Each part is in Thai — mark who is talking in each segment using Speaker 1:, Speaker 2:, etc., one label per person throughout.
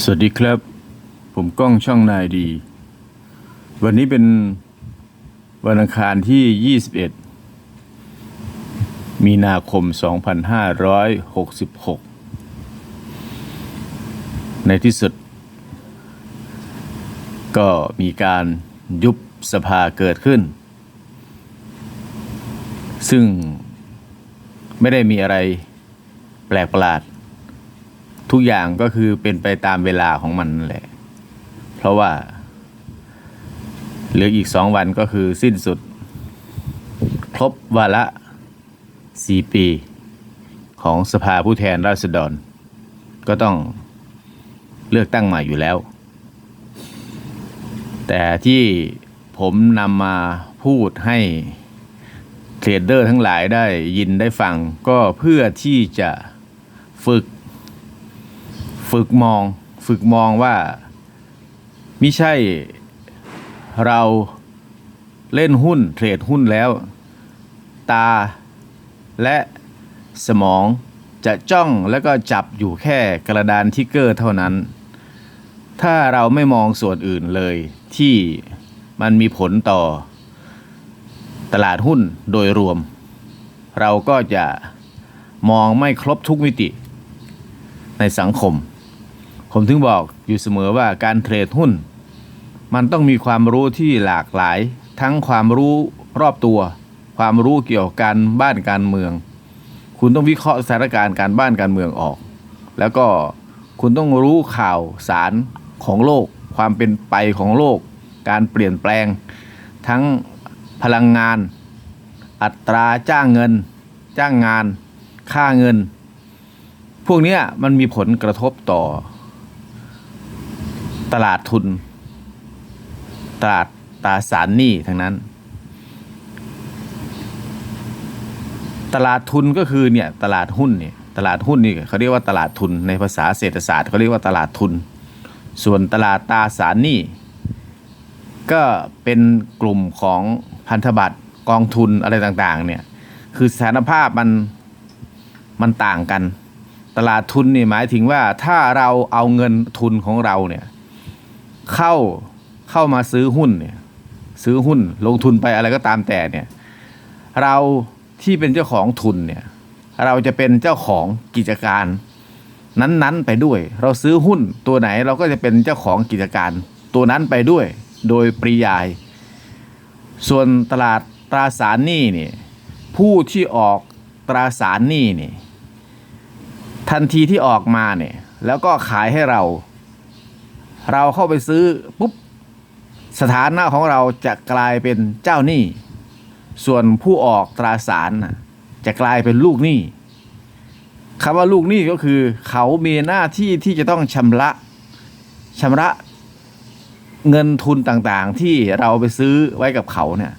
Speaker 1: สวัสดีครับ ผมก้องช่องนายดี วันนี้เป็นวันอังคารที่ 21 มีนาคม 2566 ในที่สุด ก็มีการยุบสภาเกิดขึ้น ซึ่งไม่ได้มีอะไรแปลกประหลาด ทุกอย่างก็คือเป็นไปตามเวลาของมันนั่นแหละ เพราะว่า เหลืออีกสองวันก็คือสิ้นสุด ครบวาระสี่ปี ของสภาผู้แทนราษฎร ก็ต้องเลือกตั้งใหม่อยู่แล้ว แต่ที่ผมนำมาพูดให้เทรดเดอร์ทั้งหลายได้ยินได้ฟังก็เพื่อที่จะฝึก ฝึกมอง ฝึกมองว่าไมิใช่เราเล่นหุ้นเทรดหุ้นแล้ว ตาและสมองจะจ้องแล้วก็จับอยู่แค่กระดานทิกเกอร์เท่านั้น ถ้าเราไม่มองส่วนอื่นเลยที่มันมีผลต่อ ตลาดหุ้นโดยรวม เราก็จะมองไม่ครบทุกมิติในสังคม ผมถึงบอกอยู่เสมอว่าการเทรดหุ้น มันต้องมีความรู้ที่หลากหลาย ทั้งความรู้รอบตัว ความรู้เกี่ยวกับการบ้านการเมือง คุณต้องวิเคราะห์สถานการณ์การบ้านการเมืองออก แล้วก็คุณต้องรู้ข่าวสารของโลก ความเป็นไปของโลก การเปลี่ยนแปลง ทั้งพลังงาน อัตราจ้างเงิน จ้างงาน ค่าเงิน พวกนี้มันมีผลกระทบต่อ ตลาดทุน ตลาดตราสารหนี้ทั้งนั้น ตลาดทุนก็คือเนี่ยตลาดหุ้นเนี่ยตลาดหุ้นนี่เขาเรียกว่าตลาดทุนในภาษาเศรษฐศาสตร์เขาเรียกว่าตลาดทุน ส่วนตลาดตราสารหนี้ก็เป็นกลุ่มของพันธบัตรกองทุนอะไรต่างๆเนี่ยคือสถานภาพมันมันต่างกัน ตลาดทุนนี่หมายถึงว่าถ้าเราเอาเงินทุนของเราเนี่ย เข้าเข้ามาซื้อหุ้นเนี่ยซื้อหุ้นลงทุนไปอะไรก็ตามแต่เนี่ยเราที่เป็นเจ้าของทุนเนี่ยเราจะเป็นเจ้าของกิจการนั้นๆไปด้วย เราซื้อหุ้นตัวไหนเราก็จะเป็นเจ้าของกิจการตัวนั้นไปด้วยโดยปริยาย ส่วนตลาดตราสารหนี้นี่ผู้ที่ออกตราสารหนี้นี่ทันทีที่ออกมาเนี่ยแล้วก็ขายให้เรา เราเข้าไปซื้อปุ๊บสถานะของเราจะกลายเป็นเจ้าหนี้ ส่วนผู้ออกตราสารจะกลายเป็นลูกหนี้คำว่าลูกหนี้ก็คือ เขามีหน้าที่ที่จะต้องชำระชำระเงินทุนต่างๆ ที่เราไปซื้อไว้กับเขาเนี่ย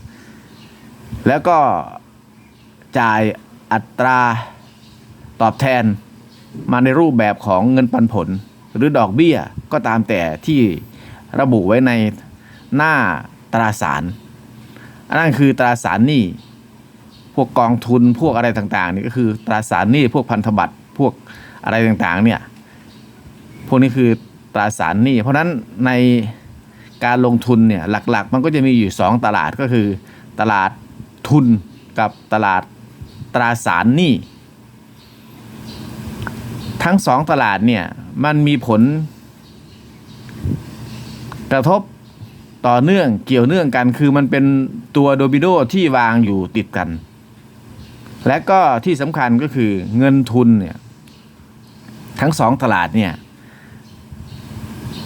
Speaker 1: แล้วก็จ่ายอัตราตอบแทนมาในรูปแบบของเงินปันผล หรือดอกเบี้ยก็ตามแต่ที่ระบุไว้ในหน้าตราสารอันนั้นคือตราสารหนี้พวกกองทุนพวกอะไรต่างๆนี่ก็คือตราสารหนี้พวกพันธบัตรพวกอะไรต่างๆเนี่ยพวกนี้คือตราสารหนี้เพราะฉะนั้นในการลงทุนเนี่ยหลักๆ มันก็จะมีอยู่ 2 ตลาดก็คือ ตลาดทุนกับตลาดตราสารหนี้ ทั้งสองตลาดเนี่ยมันมีผล กระทบต่อเนื่องเกี่ยวเนื่องกันคือมันเป็นตัวโดมิโนที่วางอยู่ติดกัน และก็ที่สำคัญก็คือเงินทุนเนี่ยทั้งสองตลาดเนี่ย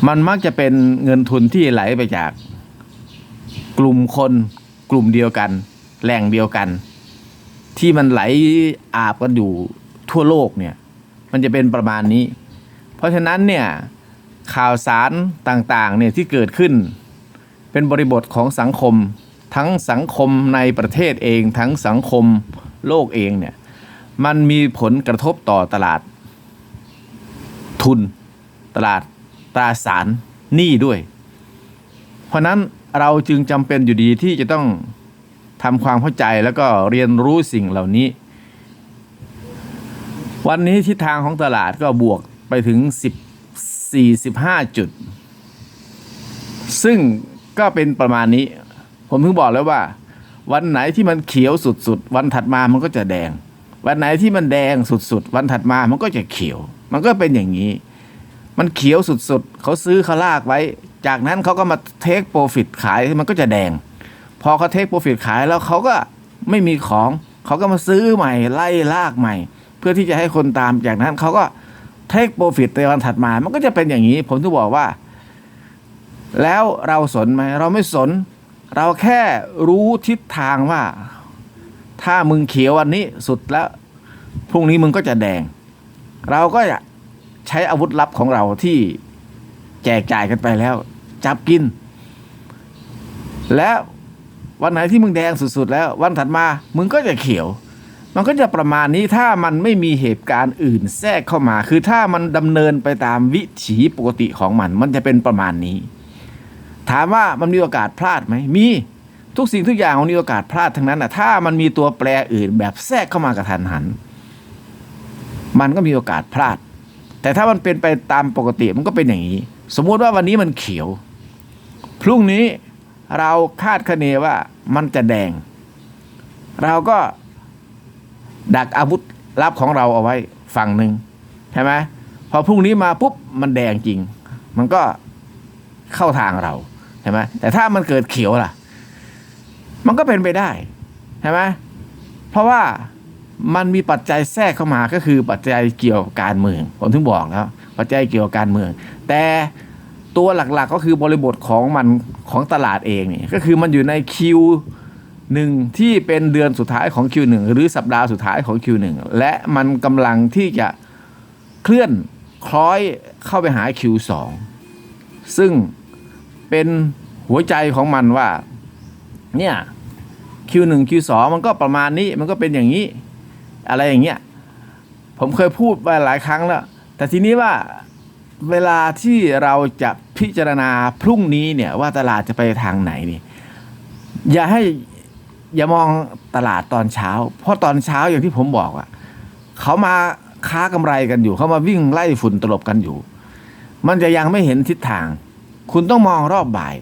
Speaker 1: มันมักจะเป็นเงินทุนที่ไหลไปจากกลุ่มคนกลุ่มเดียวกัน แหล่งเดียวกัน ที่มันไหลอาบกันอยู่ทั่วโลกเนี่ย มันจะเป็นประมาณนี้ เพราะฉะนั้นเนี่ยข่าวสารต่างๆเนี่ยที่เกิดขึ้น เป็นบริบทของสังคม ทั้งสังคมในประเทศเอง ทั้งสังคมโลกเองเนี่ยมันมีผลกระทบต่อตลาด ทุน ตลาดตราสารหนี้ด้วย เพราะนั้นเราจึงจำเป็นอยู่ดีที่จะต้องทำความเข้าใจแล้วก็เรียนรู้สิ่งเหล่านี้ วันนี้ทิศทางของตลาดก็บวกไปถึง145 จุด ซึ่งก็เป็นประมาณนี้ ผมถึงบอกแล้วว่า วันไหนที่มันเขียวสุดๆ วันถัดมามันก็จะแดง วันไหนที่มันแดงสุดๆ วันถัดมามันก็จะเขียว มันก็เป็นอย่างนี้ มันเขียวสุดๆ เขาซื้อเขาลากไว้ จากนั้นเขาก็มาเทคโปรฟิตขายมันก็จะแดง พอเขาเทคโปรฟิตขายแล้วเขาก็ไม่มีของ เขาก็มาซื้อใหม่ไล่ลากใหม่ เพื่อที่จะให้คนตามจากนั้นเขาก็เทคโปรฟิตในวันถัดมา มันก็จะเป็นอย่างนี้ ผมถึงบอกว่า แล้วเราสนไหมเราไม่สน เราแค่รู้ทิศทางว่า ถ้ามึงเขียววันนี้สุดแล้ว พรุ่งนี้มึงก็จะแดง เราก็จะใช้อาวุธลับของเราที่แจกจ่ายกันไปแล้ว จับกิน แล้ววันไหนที่มึงแดงสุดๆแล้ว วันถัดมามึงก็จะเขียว มันก็จะประมาณนี้ถ้ามันไม่มีเหตุการณ์อื่นแทรกเข้ามา คือถ้ามันดำเนินไปตามวิถีปกติของมัน มันจะเป็นประมาณนี้ ถามว่ามันมีโอกาสพลาดไหมมีทุกสิ่งทุกอย่างมันมีโอกาสพลาดทั้งนั้นนะถ้ามันมีตัวแปรอื่นแบบแทรกเข้ามากระทันหัน มันก็มีโอกาสพลาด แต่ถ้ามันเป็นไปตามปกติมันก็เป็นอย่างนี้ สมมุติว่าวันนี้มันเขียว พรุ่งนี้เราคาดคะเนว่ามันจะแดง เราก็ ดักอาวุธลับของเราเอาไว้ฝั่งหนึ่งใช่ไหมพอพรุ่งนี้มาปุ๊บมันแดงจริง มันก็เข้าทางเราใช่ไหมแต่ถ้ามันเกิดเขียวล่ะ มันก็เป็นไปได้ใช่ไหมเพราะว่ามันมีปัจจัยแทรกเข้ามาก็คือปัจจัยเกี่ยวกับการเมืองผมถึงบอกแล้วปัจจัยเกี่ยวกับการเมือง แต่ตัวหลักๆก็คือบริบทของมันของตลาดเองนี่ก็คือมันอยู่ในคิว หนึ่งที่เป็นเดือนสุดท้ายของ Q1 หรือสัปดาห์สุดท้ายของ Q1 และมันกำลังที่จะเคลื่อนคล้อยเข้าไปหา Q2 ซึ่งเป็นหัวใจของมันว่า เนี่ย Q1 Q2 มันก็ประมาณนี้มันก็เป็นอย่างนี้ อะไรอย่างเงี้ยผมเคยพูดไปหลายครั้งแล้ว แต่ทีนี้ว่าเวลาที่เราจะพิจารณาพรุ่งนี้เนี่ยว่าตลาดจะไปทางไหนนี่อย่าให้ อย่ามองตลาดตอนเช้า เพราะตอนเช้าอย่างที่ผมบอกอะเขามาค้ากำไรกันอยู่ เขามาวิ่งไล่ฝุ่นตลบกันอยู่ มันจะยังไม่เห็นทิศทาง คุณต้องมองรอบบ่าย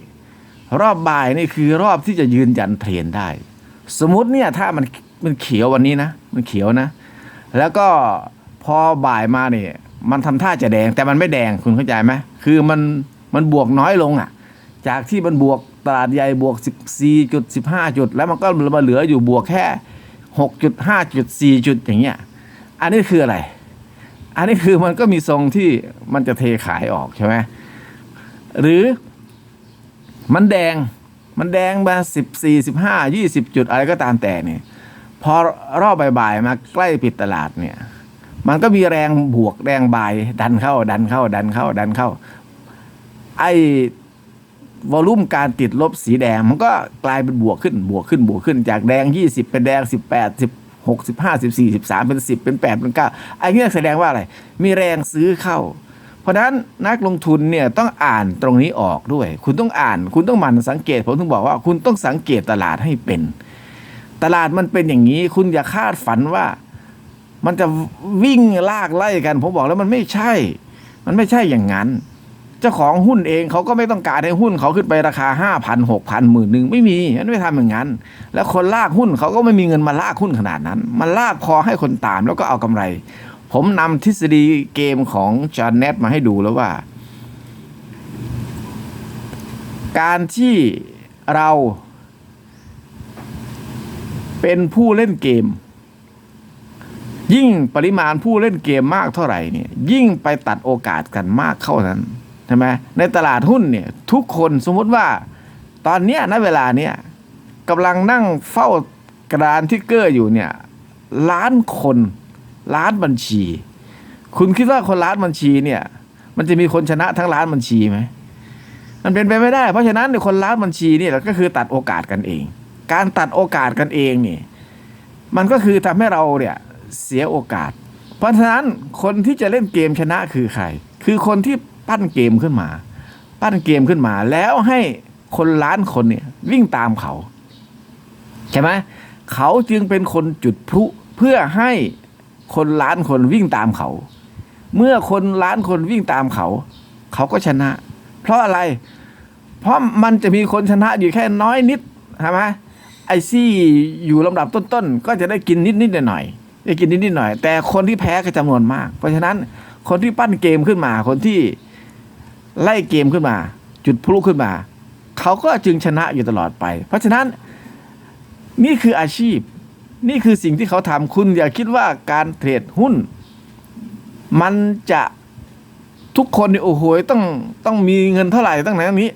Speaker 1: รอบบ่ายนี่คือรอบที่จะยืนยันเทรนได้ สมมติเนี่ยถ้ามันมันเขียววันนี้นะ มันเขียวนะ แล้วก็พอบ่ายมาเนี่ยมันทำท่าจะแดงแต่มันไม่แดงคุณเข้าใจไหมคือมันมันบวกน้อยลงอะ จากที่มันบวก ตลาดใหญ่บวก 14จุด15 จุด แล้วมันก็มาเหลืออยู่บวกแค่6.5จุด 4 จุดอย่างเงี้ย อันนี้คืออะไร อันนี้คือมันก็มีทรงที่มันจะเทขายออกใช่ไหมหรือมันแดงมันแดงมาสิบสี่สิบห้ายี่สิบจุดอะไรก็ตามแต่เนี่ยพอรอบบ่ายๆมาใกล้ปิดตลาดเนี่ยมันก็มีแรงบวกแรงบายดันเข้าดันเข้าดันเข้าดันเข้าไอ วอลุ่มการติดลบสีแดง มันก็กลายเป็นบวกขึ้นบวกขึ้นบวกขึ้น จากแดงยี่สิบเป็นแดงสิบแปดสิบหกสิบห้าสิบสี่สิบสามเป็นสิบเป็นแปดเป็นเก้าไอ้เนี่ยแสดงว่าอะไร มีแรงซื้อเข้า เพราะนั้นนักลงทุนเนี่ยต้องอ่านตรงนี้ออกด้วย คุณต้องอ่าน คุณต้องหมั่นสังเกต ผมถึงบอกว่าคุณต้องสังเกตตลาดให้เป็น ตลาดมันเป็นอย่างนี้ คุณอย่าคาดฝันว่า มันจะวิ่งลากไล่กัน ผมบอกแล้วมันไม่ใช่ มันไม่ใช่อย่างนั้น จ้าของหุ้นเองเขาก็ไม่ต้องการให้หุ้นเขาขึ้นไปราคาห้าพันหกพันหมื่นหนึ่งไม่มีมันไม่ทำอย่างนั้น แล้วคนลากหุ้นเขาก็ไม่มีเงินมาลากหุ้นขนาดนั้น มันลากพอให้คนตามแล้วก็เอากำไร ผมนำทฤษฎีเกมของจอห์นเนตมาให้ดูแล้วว่า การที่เราเป็นผู้เล่นเกม ยิ่งปริมาณผู้เล่นเกมมากเท่าไหร่เนี่ยยิ่งไปตัดโอกาสกันมากเข้านั้น ใช่ไหมในตลาดหุ้นเนี่ยทุกคนสมมติว่า ตอนเนี้ยณเวลาเนี้ยกำลังนั่งเฝ้ากระดานทิกเกอร์อยู่เนี่ยล้านคนล้านบัญชี คุณคิดว่าคนล้านบัญชีเนี่ย มันจะมีคนชนะทั้งล้านบัญชีไหมมันเป็นไปไม่ได้ เพราะฉะนั้นเนี่ยคนล้านบัญชีเนี่ยก็คือตัดโอกาสกันเอง การตัดโอกาสกันเองนี่มันก็คือทำให้เราเนี่ยเสียโอกาส เพราะฉะนั้นคนที่จะเล่นเกมชนะคือใคร คือคนที่ ปั้นเกมขึ้นมา ปั้นเกมขึ้นมา แล้วให้คนล้านคนเนี่ยวิ่งตามเขา ใช่ไหมเขาจึงเป็นคนจุดพลุเพื่อให้คนล้านคนวิ่งตามเขา เมื่อคนล้านคนวิ่งตามเขา เขาก็ชนะ เพราะอะไร เพราะมันจะมีคนชนะอยู่แค่น้อยนิดใช่ไหมไอซี่อยู่ลำดับต้นๆ ก็จะได้กินนิดๆหน่อยๆได้กินนิดๆหน่อย แต่คนที่แพ้ก็จำนวนมาก เพราะฉะนั้นคนที่ปั้นเกมขึ้นมาคนที่ ไล่เกมขึ้นมา จุดพลุขึ้นมา เขาก็จึงชนะอยู่ตลอดไป เพราะฉะนั้นนี่คืออาชีพ นี่คือสิ่งที่เขาทำคุณอย่าคิดว่าการเทรดหุ้น มันจะทุกคนเนี่ยโอ้โหต้องต้องมีเงินเท่าไหร่ตั้งไหนตรงนี้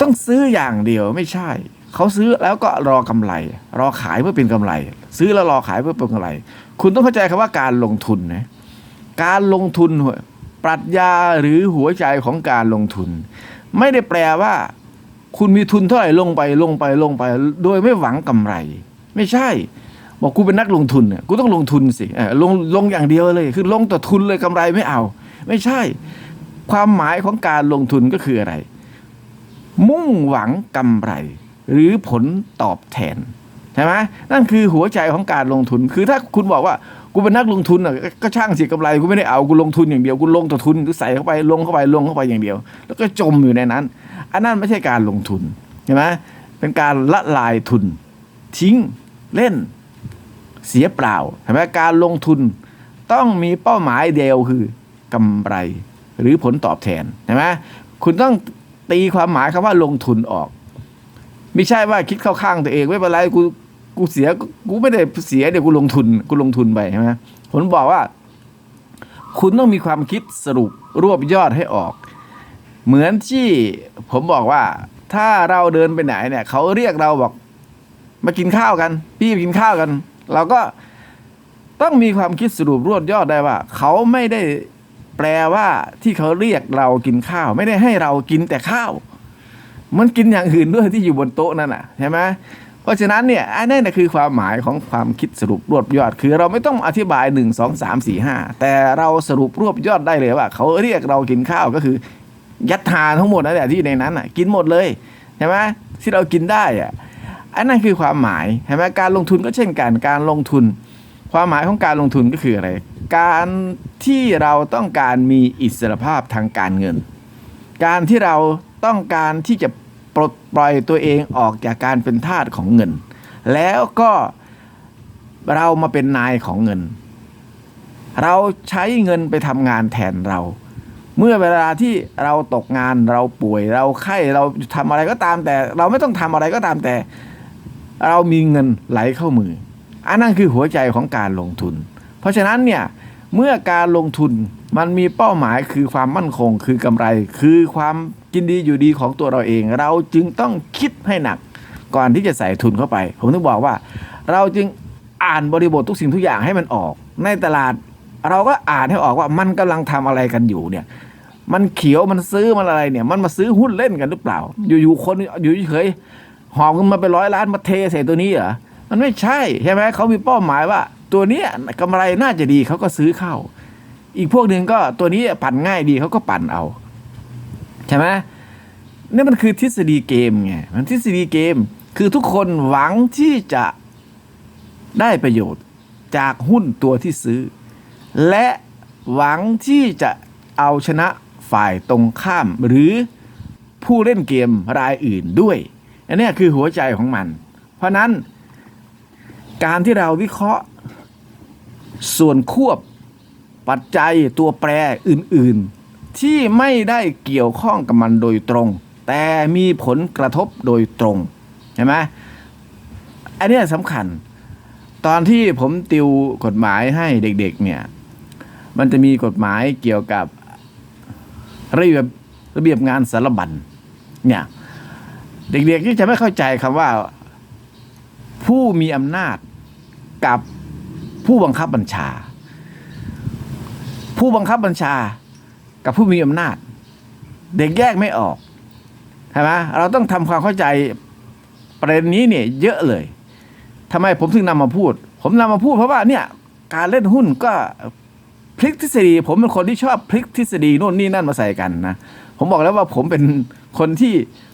Speaker 1: ต้องซื้ออย่างเดียวไม่ใช่ เขาซื้อแล้วก็รอกำไร รอขายเพื่อเป็นกำไร ซื้อแล้วรอขายเพื่อเป็นกำไร คุณต้องเข้าใจคำว่าการลงทุนนะการลงทุน ปรัชญาหรือหัวใจของการลงทุน ไม่ได้แปลว่า คุณมีทุนเท่าไหร่ลงไปลงไปลงไป โดยไม่หวังกำไร ไม่ใช่ บอกกูเป็นนักลงทุนเนี่ยกูต้องลงทุนสิลงลงอย่างเดียวเลยคือลงต่อทุนเลยกำไรไม่เอา ไม่ใช่ ความหมายของการลงทุนก็คืออะไร มุ่งหวังกำไร หรือผลตอบแทนใช่ไหมนั่นคือหัวใจของการลงทุนคือถ้าคุณบอกว่า กูเป็นนักลงทุนอะก็ช่างเสิกำไรกูไม่ได้เอากูลงทุนอย่างเดียวกูลงต่อทุนกูใส่เข้าไปลงเข้าไปลงเข้าไปอย่างเดียว แล้วก็จมอยู่ในนั้น อันนั้นไม่ใช่การลงทุนใช่ไหมเป็นการละลายทุน ทิ้งเล่นเสียเปล่าใช่ไหมการลงทุนต้องมีเป้าหมายเดียวคือกำไรหรือผลตอบแทนใช่ไหมคุณต้องตีความหมายคำว่าลงทุนออก ไม่ใช่ว่าคิดเข้าข้างตัวเองไม่เป็นไรกู กูเสียกูไม่ได้เสียเดี๋ยวกูลงทุนกูลงทุนไปใช่ไหมผมบอกว่า คุณต้องมีความคิดสรุปรวบยอดให้ออก เหมือนที่ผมบอกว่า ถ้าเราเดินไปไหนเนี่ยเขาเรียกเราบอก มากินข้าวกัน พี่กินข้าวกัน เราก็ต้องมีความคิดสรุปรวบยอดได้ว่า เขาไม่ได้แปลว่าที่เขาเรียกเรากินข้าว ไม่ได้ให้เรากินแต่ข้าว มันกินอย่างอื่นด้วยที่อยู่บนโต๊ะนั่นน่ะใช่ไหม เพราะฉะนั้นเนี่ยอันนี้นคือความหมายของความคิดสรุปรวบยอด คือเราไม่ต้องอธิบายหนึ่งสองสามสี่ห้าแต่เราสรุปรวบยอดได้เลยว่า เขาเรียกเรากินข้าวก็คือ ยัดทานทั้งหมดนั่นแหละที่ในนั้นอะกินหมดเลยใช่ไหมที่เรากินได้อะอันนั้นคือความหมายเห็นไหมการลงทุนก็เช่นกันการลงทุน ความหมายของการลงทุนก็คืออะไร การที่เราต้องการมีอิสรภาพทางการเงิน การที่เราต้องการที่จะ ปลดปล่อยตัวเองออกจากการเป็นทาสของเงิน แล้วก็เรามาเป็นนายของเงิน เราใช้เงินไปทำงานแทนเรา เมื่อเวลาที่เราตกงานเราป่วยเราไข้เราทำอะไรก็ตามแต่ เราไม่ต้องทำอะไรก็ตามแต่ เรามีเงินไหลเข้ามือ อันนั้นคือหัวใจของการลงทุน เพราะฉะนั้นเนี่ยเมื่อการลงทุนมันมีเป้าหมายคือความมั่นคง คือกำไรคือความ กินดีอยู่ดีของตัวเราเอง เราจึงต้องคิดให้หนัก ก่อนที่จะใส่ทุนเข้าไป ผมถึงบอกว่า เราจึงอ่านบริบททุกสิ่งทุกอย่างให้มันออก ในตลาด เราก็อ่านให้ออกว่ามันกำลังทำอะไรกันอยู่เนี่ยมันเขียวมันซื้อมันอะไรเนี่ย มันมาซื้อหุ้นเล่นกันหรือเปล่า อยู่ๆคนอยู่เฉยหอบเงินมาไปร้อยล้านมาเทใส่ตัวนี้เหรอมันไม่ใช่ใช่ไหมเขามีเป้าหมายว่า ตัวนี้ยกำไรน่าจะดีเขาก็ซื้อเข้า อีกพวกหนึ่งก็ตัวนี้ปั่นง่ายดีเขาก็ปั่นเอา ใช่ไหมนี่มันคือทฤษฎีเกมไงมันทฤษฎีเกมคือทุกคนหวังที่จะได้ประโยชน์จากหุ้นตัวที่ซื้อ และหวังที่จะเอาชนะฝ่ายตรงข้าม หรือผู้เล่นเกมรายอื่นด้วย อันนี้คือหัวใจของมัน เพราะนั้น การที่เราวิเคราะห์ส่วนควบปัจจัยตัวแปรอื่น ๆ ที่ไม่ได้เกี่ยวข้องกับมันโดยตรง แต่มีผลกระทบโดยตรงใช่ไหมอันนี้สำคัญ ตอนที่ผมติวกฎหมายให้เด็กๆเนี่ยมันจะมีกฎหมายเกี่ยวกับระเบียบระเบียบงานสารบัญเนี่ยเด็กๆที่จะไม่เข้าใจคำว่าผู้มีอำนาจกับผู้บังคับบัญชา ผู้บังคับบัญชา กับผู้มีอำนาจ เด็กแยกไม่ออกใช่ไหมเราต้องทำความเข้าใจประเด็นนี้เนี่ยเยอะเลยทำไมผมถึงนำมาพูด ผมนำมาพูดเพราะว่าเนี่ยการเล่นหุ้นก็พลิกทฤษฎี ผมเป็นคนที่ชอบพลิกทฤษฎีโน่นนี่นั่นมาใส่กันนะผมบอกแล้วว่าผมเป็นคนที่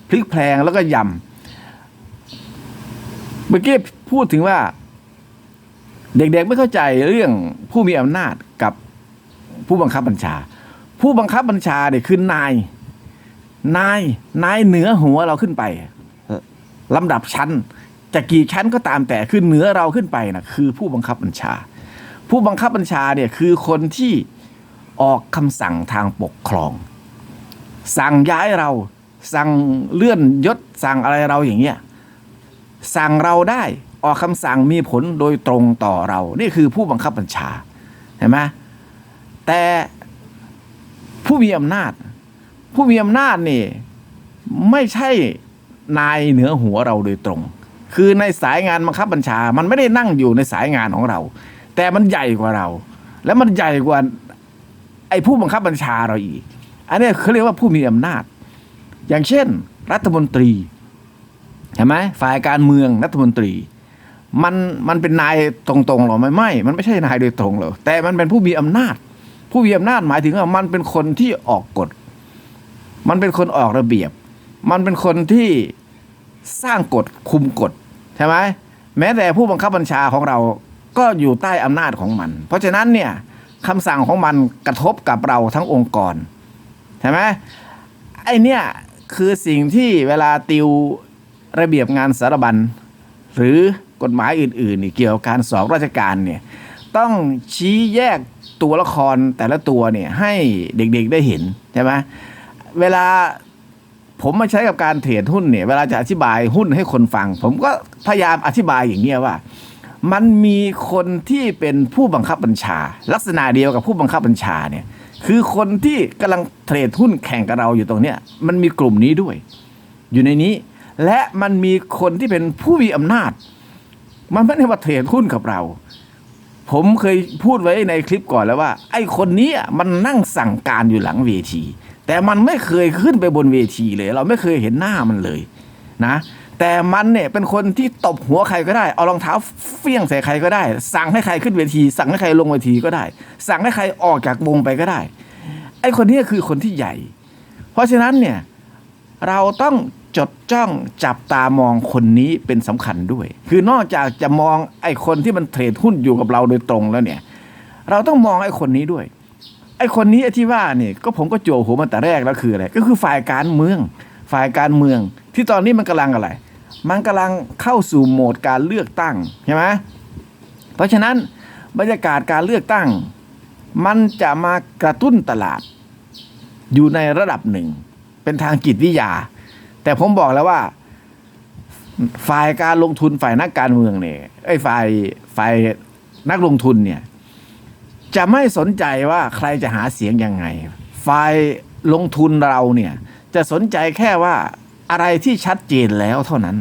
Speaker 1: พลิกแพลงแล้วก็ยำเมื่อกี้พูดถึงว่า เด็กๆไม่เข้าใจเรื่องผู้มีอำนาจกับผู้บังคับบัญชา ผู้บังคับบัญชาเนี่ยคือนาย นายนายเหนือหัวเราขึ้นไปลำดับชั้นจะกี่ชั้นก็ตามแต่คือเหนือเราขึ้นไปนะคือผู้บังคับบัญชา ผู้บังคับบัญชาเนี่ยคือคนที่ออกคำสั่งทางปกครอง สั่งย้ายเรา สั่งเลื่อนยศสั่งอะไรเราอย่างเงี้ยสั่งเราได้ออกคำสั่งมีผลโดยตรงต่อเรา นี่คือผู้บังคับบัญชาเห็นไหมแต่ ผู้มีอำนาจ ผู้มีอำนาจนี่ ไม่ใช่นายเหนือหัวเราโดยตรง คือในสายงานบังคับบัญชา มันไม่ได้นั่งอยู่ในสายงานของเรา แต่มันใหญ่กว่าเรา และมันใหญ่กว่าไอ้ผู้บังคับบัญชาเราอีก อันนี้เขาเรียกว่าผู้มีอำนาจ อย่างเช่น รัฐมนตรีเห็นไหมฝ่ายการเมืองรัฐมนตรีมันมันเป็นนายตรงๆหรอไม่ไม่ มันไม่ใช่นายโดยตรงหรอกแต่มันเป็นผู้มีอำนาจ ผู้มีอำนาจหมายถึงว่ามันเป็นคนที่ออกกฎ มันเป็นคนออกระเบียบ มันเป็นคนที่สร้างกฎคุมกฎใช่ไหมแม้แต่ผู้บังคับบัญชาของเราก็อยู่ใต้อำนาจของมัน เพราะฉะนั้นเนี่ยคำสั่งของมันกระทบกับเราทั้งองค์กรใช่ไหมไอเนี่ยคือสิ่งที่เวลาติวระเบียบงานสารบัญหรือกฎหมายอื่นๆนี่เกี่ยวกับการสอบราชการเนี่ยต้องชี้แยก ตัวละครแต่ละตัวเนี่ยให้เด็กๆได้เห็นใช่ไหมเวลาผมมาใช้กับการเทรดหุ้นเนี่ย เวลาจะอธิบายหุ้นให้คนฟัง ผมก็พยายามอธิบายอย่างเงี้ยว่า มันมีคนที่เป็นผู้บังคับบัญชา ลักษณะเดียวกับผู้บังคับบัญชาเนี่ย คือคนที่กำลังเทรดหุ้นแข่งกับเราอยู่ตรงเนี้ยมันมีกลุ่มนี้ด้วย อยู่ในนี้ และมันมีคนที่เป็นผู้มีอำนาจ มันไม่ได้มาเทรดหุ้นกับเรา ผมเคยพูดไว้ในคลิปก่อนแล้วว่า ไอ้คนนี้มันนั่งสั่งการอยู่หลังเวที แต่มันไม่เคยขึ้นไปบนเวทีเลย เราไม่เคยเห็นหน้ามันเลยนะ แต่มันเนี่ยเป็นคนที่ตบหัวใครก็ได้ เอารองเท้าเฟี้ยงใส่ใครก็ได้ สั่งให้ใครขึ้นเวที สั่งให้ใครลงเวทีก็ได้ สั่งให้ใครออกจากวงไปก็ได้ ไอ้คนนี้คือคนที่ใหญ่ เพราะฉะนั้นเนี่ยเราต้อง จดจ้องจับตามองคนนี้เป็นสำคัญด้วย คือนอกจากจะมองไอ้คนที่มันเทรดหุ้นอยู่กับเราโดยตรงแล้วเนี่ย เราต้องมองไอ้คนนี้ด้วย ไอ้คนนี้ที่ว่าเนี่ยก็ผมก็โจหัวมันแต่แรกแล้วคืออะไร ก็คือฝ่ายการเมือง ฝ่ายการเมือง ที่ตอนนี้มันกำลังอะไร มันกำลังเข้าสู่โหมดการเลือกตั้งใช่ไหมเพราะฉะนั้นบรรยากาศการเลือกตั้ง มันจะมากระตุ้นตลาด อยู่ในระดับหนึ่ง เป็นทางจิตวิทยา แต่ผมบอกแล้วว่า ฝ่ายการลงทุนฝ่ายนักการเมืองเนี่ยไอ้ฝ่ายฝ่ายนักลงทุนเนี่ยจะไม่สนใจว่าใครจะหาเสียงยังไง ฝ่ายลงทุนเราเนี่ยจะสนใจแค่ว่าอะไรที่ชัดเจนแล้วเท่านั้น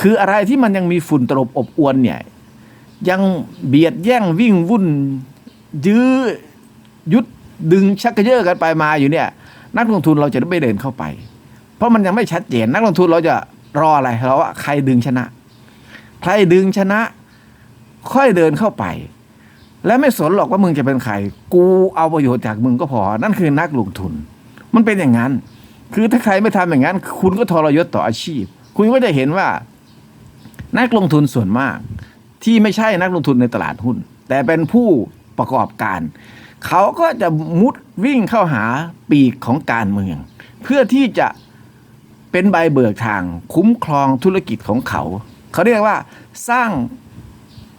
Speaker 1: คืออะไรที่มันยังมีฝุ่นตลบอบอวนเนี่ยยังเบียดแย่งวิ่งวุ่น ยื้อยุดดึงชักกระเยอะกันไปมาอยู่เนี่ย นักลงทุนเราจะไม่เดินเข้าไป เพราะมันยังไม่ชัดเจนนักลงทุนเราจะรออะไรเราว่าใครดึงชนะ ใครดึงชนะ ค่อยเดินเข้าไป และไม่สนหรอกว่ามึงจะเป็นใคร กูเอาประโยชน์จากมึงก็พอ นั่นคือนักลงทุน มันเป็นอย่างนั้น คือถ้าใครไม่ทำอย่างนั้น คุณก็ทรยศต่ออาชีพ คุณก็จะเห็นว่า นักลงทุนส่วนมาก ที่ไม่ใช่นักลงทุนในตลาดหุ้น แต่เป็นผู้ประกอบการ เขาก็จะมุดวิ่งเข้าหาปีกของการเมือง เพื่อที่จะ เป็นใบเบิกทางคุ้มครองธุรกิจของเขา เขาเรียกว่าสร้าง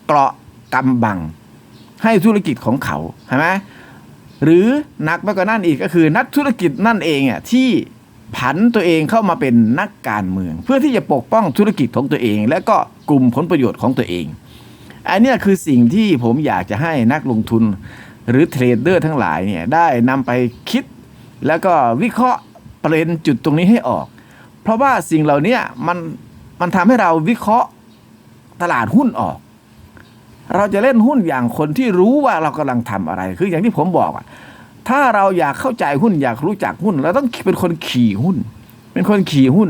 Speaker 1: เกราะกำบังให้ธุรกิจของเขาใช่ไหมหรือหนักไปกกว่านั้นอีกก็คือนักธุรกิจนั่นเองอะที่ผันตัวเองเข้ามาเป็นนักการเมือง เพื่อที่จะปกป้องธุรกิจของตัวเอง และก็กลุ่มผลประโยชน์ของตัวเอง อันนี้คือสิ่งที่ผมอยากจะให้นักลงทุนหรือเทรดเดอร์ทั้งหลายเนี่ยได้นำไปคิด แล้วก็วิเคราะห์ประเด็นจุดตรงนี้ให้ออก เพราะว่าสิ่งเหล่านี้มันมันทำให้เราวิเคราะห์ตลาดหุ้นออก เราจะเล่นหุ้นอย่างคนที่รู้ว่าเรากำลังทำอะไร คืออย่างที่ผมบอกอะถ้าเราอยากเข้าใจหุ้นอยากรู้จักหุ้น เราต้องเป็นคนขี่หุ้น เป็นคนขี่หุ้น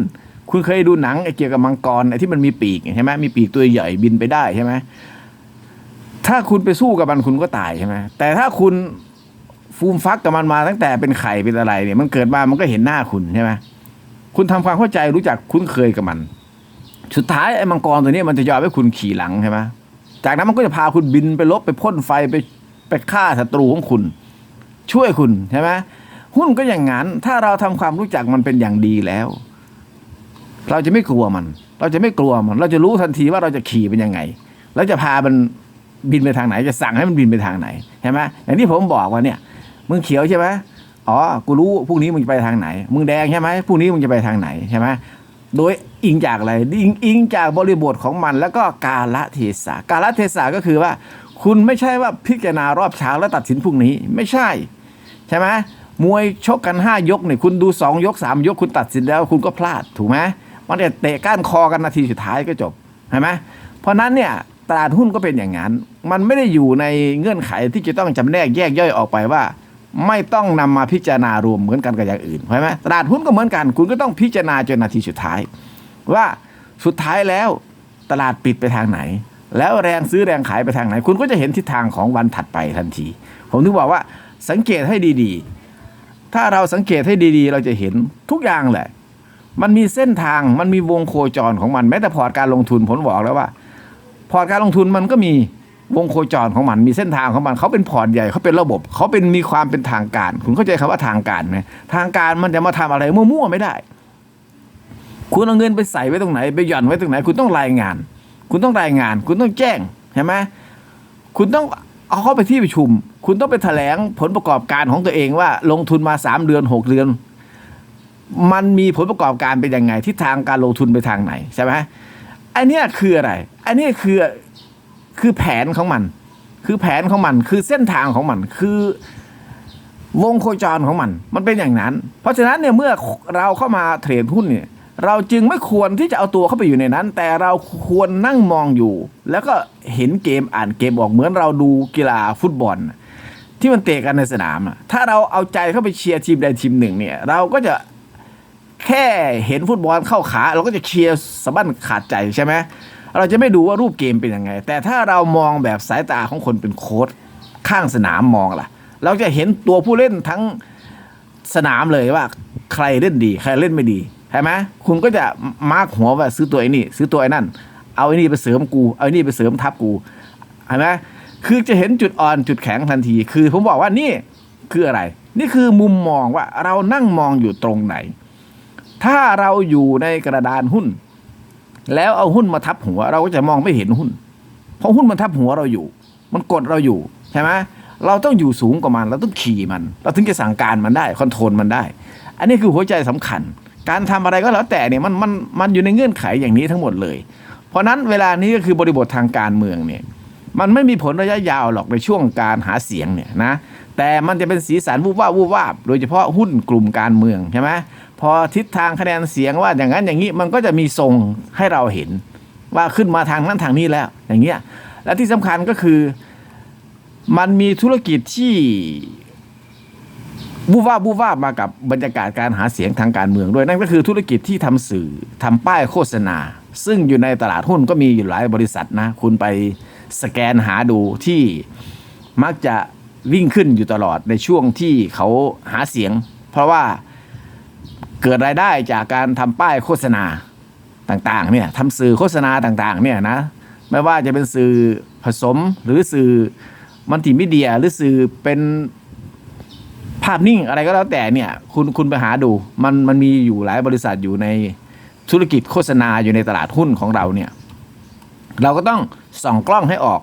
Speaker 1: คุณเคยดูหนังไอ้เกี่ยวกับมังกรไอ้ที่มันมีปีกใช่ไหมมีปีกตัวใหญ่บินไปได้ใช่ไหมถ้าคุณไปสู้กับมันคุณก็ตายใช่ไหมแต่ถ้าคุณฟูมฟักกับมันมาตั้งแต่เป็นไข่เป็นอะไรเนี่ยมันเกิดมามันก็เห็นหน้าคุณใช่ไหม คุณทำความเข้าใจรู้จักคุ้นเคยกับมัน สุดท้ายไอ้มังกรตัวนี้มันจะยอมให้คุณขี่หลังใช่ไหมจากนั้นมันก็จะพาคุณบินไปลบไปพ่นไฟไปไปฆ่าศัตรูของคุณ ช่วยคุณใช่ไหมหุ้นก็อย่างนั้น ถ้าเราทำความรู้จักมันเป็นอย่างดีแล้ว เราจะไม่กลัวมัน เราจะไม่กลัวมัน เราจะรู้ทันทีว่าเราจะขี่เป็นยังไง แล้วจะพามันบินไปทางไหน จะสั่งให้มันบินไปทางไหนใช่ไหมอย่างที่ผมบอกว่าเนี่ยมึงเขียวใช่ไหม อ๋อ กูรู้พรุ่งนี้มึงจะไปทางไหน มึงแดงใช่ไหมพรุ่งนี้มึงจะไปทางไหนใช่ไหมโดยอิงจากอะไรอิงอิงจากบริบทของมันแล้วก็กาลเทศะกาลเทศะก็คือว่า คุณไม่ใช่ว่าพิจารณารอบเช้าแล้วตัดสินพรุ่งนี้ไม่ใช่ ใช่ไหมมวยชกกัน 5 ยกเนี่ยคุณดู 2 ยก 3 ยกคุณตัดสินแล้วคุณก็พลาดถูกไหมมันจะเตะก้านคอกันนาทีสุดท้ายก็จบใช่ไหมเพราะนั้นเนี่ยตลาดหุ้นก็เป็นอย่างนั้น มันไม่ได้อยู่ในเงื่อนไขที่จะต้องจำแนกแยกย่อยออกไปว่า ไม่ต้องนำมาพิจารณารวมเหมือนกันกับอย่างอื่นใช่ไหมตลาดหุ้นก็เหมือนกัน คุณก็ต้องพิจารณาจนนาทีสุดท้าย ว่าสุดท้ายแล้วตลาดปิดไปทางไหน แล้วแรงซื้อแรงขายไปทางไหน คุณก็จะเห็นทิศทางของวันถัดไปทันที ผมถึงบอกว่าสังเกตให้ดีๆ ถ้าเราสังเกตให้ดีๆ เราจะเห็นทุกอย่างแหละ มันมีเส้นทางมันมีวงโคจรของมันแม้แต่พอร์ตการลงทุนผมบอกแล้วว่า พอร์ตการลงทุนมันก็มี วงโคจรของมันมีเส้นทางของมันเขาเป็นพอร์ตใหญ่เขาเป็นระบบเขาเป็นมีความเป็นทางการ คุณเข้าใจคำว่าทางการไหมทางการมันจะมาทำอะไรมั่วๆไม่ได้ คุณเอาเงินไปใส่ไว้ตรงไหน ไปหย่อนไว้ตรงไหน คุณต้องรายงาน คุณต้องรายงาน คุณต้องแจ้งใช่ไหมคุณต้องเอาเข้าไปที่ประชุม คุณต้องไปแถลงผลประกอบการของตัวเองว่า ลงทุนมาสามเดือนหกเดือน มันมีผลประกอบการเป็นยังไงทิศทางการลงทุนไปทางไหนใช่ไหมอันนี้คืออะไร อันนี้คือ คือแผนของมัน คือแผนของมัน คือเส้นทางของมัน คือวงโคจรของมัน มันเป็นอย่างนั้น เพราะฉะนั้นเนี่ยเมื่อเราเข้ามาเทรดหุ้นเนี่ย เราจึงไม่ควรที่จะเอาตัวเข้าไปอยู่ในนั้น แต่เราควรนั่งมองอยู่ แล้วก็เห็นเกมอ่านเกมออกเหมือนเราดูกีฬาฟุตบอล ที่มันเตะกันในสนามอะถ้าเราเอาใจเข้าไปเชียร์ทีมใดทีมหนึ่งเนี่ย เราก็จะแค่เห็นฟุตบอลเข้าขา เราก็จะเชียร์สะบั้นขาดใจใช่ไหม เราจะไม่ดูว่ารูปเกมเป็นยังไง แต่ถ้าเรามองแบบสายตาของคนเป็นโค้ชข้างสนามมองล่ะ เราจะเห็นตัวผู้เล่นทั้งสนามเลยว่า ใครเล่นดี ใครเล่นไม่ดีใช่ไหมคุณก็จะมาร์กหัวว่าซื้อตัวไอ้นี่ ซื้อตัวไอ้นั่น เอาไอ้นี่ไปเสริมกู เอาไอ้นี่ไปเสริมทับกูเห็นไหมคือจะเห็นจุดอ่อนจุดแข็งทันที คือผมบอกว่านี่คืออะไร นี่คือมุมมองว่าเรานั่งมองอยู่ตรงไหน ถ้าเราอยู่ในกระดานหุ้น แล้วเอาหุ้นมาทับหัว เราก็จะมองไม่เห็นหุ้น เพราะหุ้นมันทับหัวเราอยู่ มันกดเราอยู่ใช่ไหมเราต้องอยู่สูงกว่ามัน เราต้องขี่มัน เราถึงจะสั่งการมันได้คอนโทรลมันได้ อันนี้คือหัวใจสำคัญ การทำอะไรก็แล้วแต่เนี่ยมันมันมันอยู่ในเงื่อนไขอย่างนี้ทั้งหมดเลย เพราะนั้นเวลานี้ก็คือบริบททางการเมืองเนี่ยมันไม่มีผลระยะยาวหรอกในช่วงการหาเสียงเนี่ยนะ แต่มันจะเป็นสีสันวูบว่าวูบว่าโดยเฉพาะหุ้นกลุ่มการเมืองใช่ไหมพอทิศทางคะแนนเสียงว่าอย่างนั้นอย่างนี้มันก็จะมีทรงให้เราเห็น ว่าขึ้นมาทางนั้นทางนี้แล้ว อย่างเงี้ยและที่สำคัญก็คือมันมีธุรกิจที่บูว่าบูว่ามากับบรรยากาศการหาเสียงทางการเมืองด้วยนั่นก็คือธุรกิจที่ทำสื่อทำป้ายโฆษณา ซึ่งอยู่ในตลาดหุ้นก็มีอยู่หลายบริษัทนะ คุณไปสแกนหาดูที่มักจะ วิ่งขึ้นอยู่ตลอดในช่วงที่เขาหาเสียง เพราะว่าเกิดรายได้จากการทำป้ายโฆษณาต่างๆเนี่ยทำสื่อโฆษณาต่างๆเนี่ยนะไม่ว่าจะเป็นสื่อผสมหรือสื่อมัลติมีเดียหรือสื่อเป็นภาพนิ่งอะไรก็แล้วแต่เนี่ยคุณคุณไปหาดูมันมันมีอยู่หลายบริษัทอยู่ในธุรกิจโฆษณาอยู่ในตลาดหุ้นของเราเนี่ย เราก็ต้องส่องกล้องให้ออก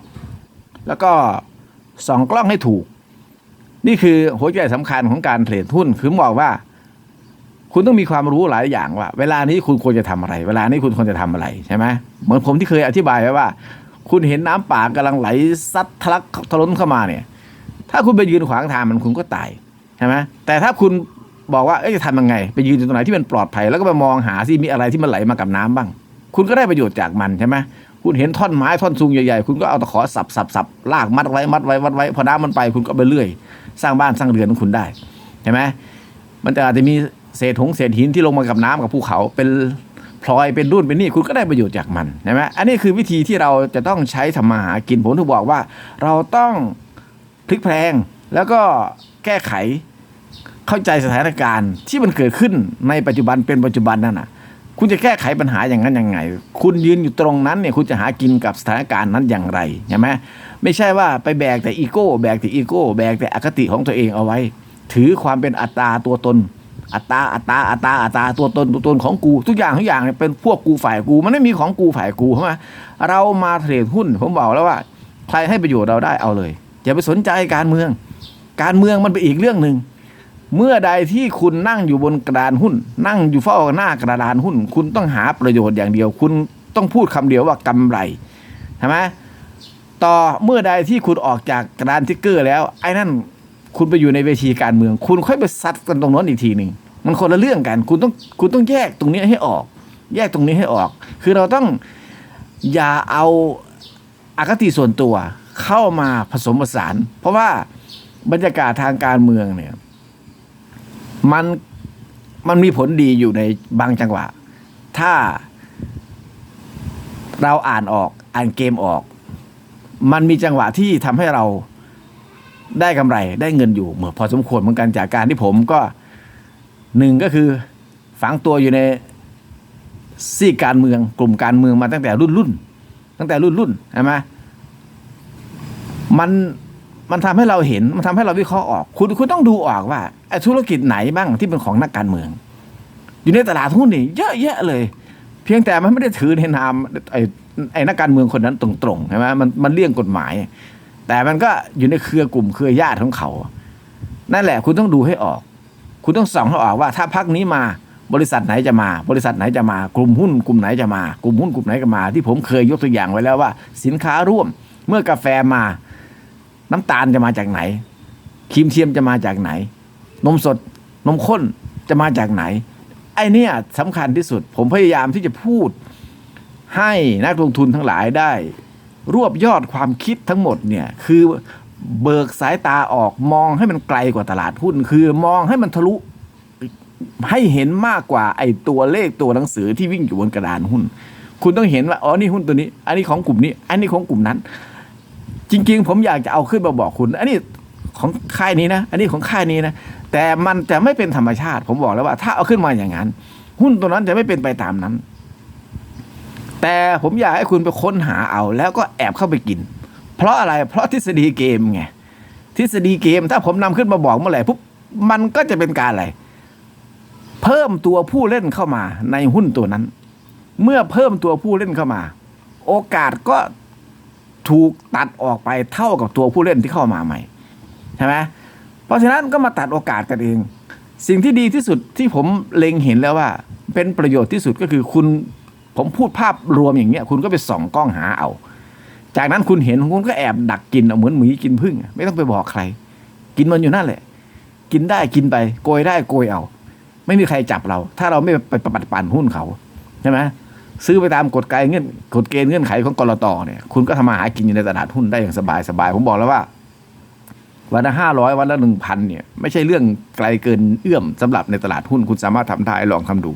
Speaker 1: แล้วก็ ส่องกล้องให้ถูก นี่คือหัวใจสำคัญของการเทรดหุ้นคือบอกว่า คุณต้องมีความรู้หลายอย่างว่า เวลานี้คุณควรจะทำอะไร เวลานี้คุณควรจะทำอะไรใช่ไหมเหมือนผมที่เคยอธิบายไว้ว่า คุณเห็นน้ำป่ากำลังไหลซัดทะลักทะล้นเข้ามาเนี่ย ถ้าคุณไปยืนขวางทางมันคุณก็ตายใช่ไหมแต่ถ้าคุณบอกว่าจะทำยังไง ไปยืนอยู่ตรงไหนที่มันปลอดภัย แล้วก็ไปมองหาที่มีอะไรที่มันไหลมากับน้ำบ้าง คุณก็ได้ประโยชน์จากมันใช่ไหม คุณเห็นท่อนไม้ท่อนสูงใหญ่ๆ คุณก็เอาตะขอสับสับสับลากมัดไว้มัดไว้มัดไว้พอน้ำมันไปคุณก็ไปเรื่อย สร้างบ้านสร้างเรือนของคุณได้ใช่ไหมมันจะอาจจะมีเศษหงเศษหินที่ลงมากับน้ำกับภูเขาเป็นพลอยเป็นรุ่นเป็นนี่คุณก็ได้ประโยชน์จากมันใช่ไหมอันนี้คือวิธีที่เราจะต้องใช้ทำมาหากินผมถึงบอกว่า เราต้องพลิกแพลงแล้วก็แก้ไขเข้าใจสถานการณ์ที่มันเกิดขึ้นในปัจจุบันเป็นปัจจุบันนั่นน่ะ คุณจะแก้ไขปัญหาอย่างนั้นยังไง คุณยืนอยู่ตรงนั้นเนี่ยคุณจะหากินกับสถานการณ์นั้นอย่างไรใช่ไหมไม่ใช่ว่าไปแบกแต่อีโก้แบกแต่อีโก้แบกแต่อคติของตัวเองเอาไว้ ถือความเป็นอัตตาตัวตน อัตตาอัตตาอัตตาอัตตาตัวตนตัวตนของกู ทุกอย่างทุกอย่างเนี่ยเป็นพวกกูฝ่ายกู มันไม่มีของกูฝ่ายกูใช่ไหมเรามาเทรดหุ้นผมบอกแล้วว่า ใครให้ประโยชน์เราได้เอาเลยอย่าไปสนใจการเมือง การเมืองมันเป็นอีกเรื่องหนึ่ง เมื่อใดที่คุณนั่งอยู่บนกระดานหุ้น นั่งอยู่เฝ้าหน้ากระดานหุ้น คุณต้องหาประโยชน์อย่างเดียว คุณต้องพูดคำเดียวว่ากำไรใช่ไหมต่อเมื่อใดที่คุณออกจากกระดานทิกเกอร์แล้ว ไอ้นั่นคุณไปอยู่ในเวทีการเมือง คุณค่อยไปซัดกันตรงโน้นอีกทีหนึ่งมันคนละเรื่องกัน คุณต้องคุณต้องแยกตรงนี้ให้ออก แยกตรงนี้ให้ออก คือเราต้องอย่าเอาอคติส่วนตัวเข้ามาผสมผสาน เพราะว่าบรรยากาศทางการเมืองเนี่ย มันมันมีผลดีอยู่ในบางจังหวะ ถ้าเราอ่านออกอ่านเกมออก มันมีจังหวะที่ทำให้เราได้กำไรได้เงินอยู่เหมือพอสมควรเหมือนกันจากการที่ผมก็หนึ่งก็คือฝังตัวอยู่ในซีการเมืองกลุ่มการเมืองมาตั้งแต่รุ่นรุ่นตั้งแต่รุ่นรุ่นใช่ไหมมัน มันทำให้เราเห็นมันทำให้เราวิเคราะห์ออก คุณคุณต้องดูออกว่าไอ้ธุรกิจไหนบ้างที่เป็นของนักการเมือง อยู่ในตลาดหุ้นนี่เยอะแยะเลย เพียงแต่มันไม่ได้ถือในนามไอ้ไอ้นักการเมืองคนนั้นตรงๆใช่ไหมมันมันเลี่ยงกฎหมาย แต่มันก็อยู่ในเครือกลุ่มเครือญาติของเขา นั่นแหละ คุณต้องดูให้ออก คุณต้องส่องให้ออกว่า ถ้าพักนี้มาบริษัทไหนจะมา บริษัทไหนจะมากลุ่มหุ้นกลุ่มไหนจะมากลุ่มหุ้นกลุ่มไหนจะมา ที่ผมเคยยกตัวอย่างไว้แล้วว่า สินค้าร่วม เมื่อกาแฟมา น้ำตาลจะมาจากไหนครีมเทียมจะมาจากไหน นมสดนมข้นจะมาจากไหน ไอเนี่ยสำคัญที่สุด ผมพยายามที่จะพูด ให้นักลงทุนทั้งหลายได้ รวบยอดความคิดทั้งหมดเนี่ยคือเบิกสายตาออกมองให้มันไกลกว่าตลาดหุ้น คือมองให้มันทะลุให้เห็นมากกว่าไอตัวเลขตัวหนังสือที่วิ่งอยู่บนกระดานหุ้น คุณต้องเห็นว่าอ๋อนี่หุ้นตัวนี้ อันนี้ของกลุ่มนี้ อันนี้ของกลุ่มนั้น จริง ๆ ผมอยากจะเอาขึ้นมาบอกคุณ อันนี้ของค่ายนี้นะ อันนี้ของค่ายนี้นะ แต่มันจะไม่เป็นธรรมชาติ ผมบอกแล้วว่า ถ้าเอาขึ้นมาอย่างนั้น หุ้นตัวนั้นจะไม่เป็นไปตามนั้น แต่ผมอยากให้คุณไปค้นหาเอา แล้วก็แอบเข้าไปกิน เพราะอะไร เพราะทฤษฎีเกมไง ทฤษฎีเกม ถ้าผมนำขึ้นมาบอกเมื่อไหร่ปุ๊บ มันก็จะเป็นการอะไร เพิ่มตัวผู้เล่นเข้ามาในหุ้นตัวนั้น เมื่อเพิ่มตัวผู้เล่นเข้ามา โอกาสก็ ถูกตัดออกไปเท่ากับตัวผู้เล่นที่เข้ามาใหม่ใช่ไหมเพราะฉะนั้นก็มาตัดโอกาสกันเอง สิ่งที่ดีที่สุดที่ผมเล็งเห็นแล้วว่า เป็นประโยชน์ที่สุดก็คือคุณผมพูดภาพรวมอย่างเงี้ยคุณก็ไปส่องกล้องหาเอา จากนั้นคุณเห็นคุณก็แอบดักกินเหมือนหมีกินพึ่งไม่ต้องไปบอกใคร กินมันอยู่นั่นแหละ กินได้กินไปโกยได้โกยเอา ไม่มีใครจับเรา ถ้าเราไม่ไปปัดปั่นหุ้นเขาใช่ไหม ซื้อไปตามกฎเกณฑ์เงื่อนกฎเกณฑ์เงื่อนไขของกรตเนี่ยคุณก็ทำมาหากินอยู่ในตลาดหุ้นได้อย่างสบายสบายผมบอกแล้วว่า วันละห้าร้อยวันละหนึ่งพันเนี่ย ไม่ใช่เรื่องไกลเกินเอื้อมสำหรับในตลาดหุ้นคุณสามารถทำได้ลองทำดู